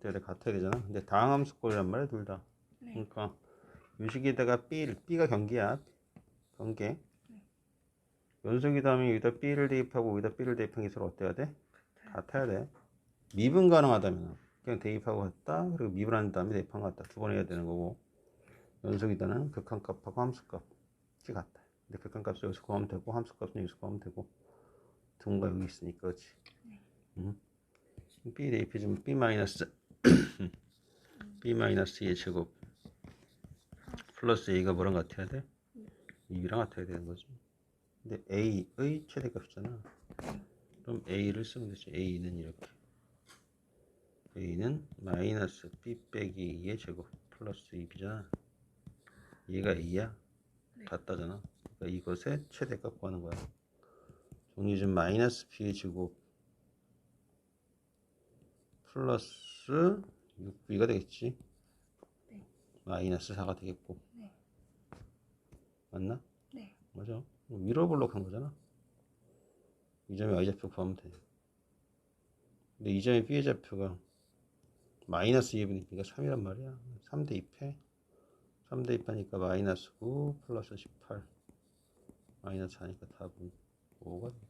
때려 같아야 되잖아. 근데 다항함수꼴이란 말이야 둘 다. 네. 그러니까 요식에다가 B, B가 경계야. 경계. 연속이 다음에 여기다 B를 대입하고 여기다 B를 대입한 게 서로 어때야 돼? 같아야 돼. 미분 가능하다면 그냥 대입하고 갔다 그리고 미분한 다음에 대입한 것 같다 두 번 해야 되는 거고 연속이다는 극한값하고 함수값이 같다. 근데 극한값을 여기서 구하면 되고 함수값은 여기서 구하면 되고 등가 여기 있으니까 그렇지. 음. B 대입해주면 B 마이너스 B 마이너스 2의 제곱 플러스 A가 뭐랑 같아야 돼? 2랑 같아야 되는 거지. 근데 A의 최대값이잖아. 그럼 A를 쓰면 되지. A는 이렇게. A는 마이너스 B 빼기 2의 제곱 플러스 2B잖아. 얘가 A야. 같다잖아. 그러니까 이것의 최대값 구하는 거야. 종류 중 마이너스 B의 제곱 플러스 6B가 되겠지. 네. 마이너스 4가 되겠고. 네. 맞나? 네. 맞아. 위로 블록한 거잖아. 이 점의 y좌표 구하면 돼. 근데 이 점의 b의 좌표가 마이너스 2분의 b가 3이란 말이야. 3대 2패. 3대 2패니까 마이너스 9 플러스 18. 마이너스 4니까 답은 5가 돼.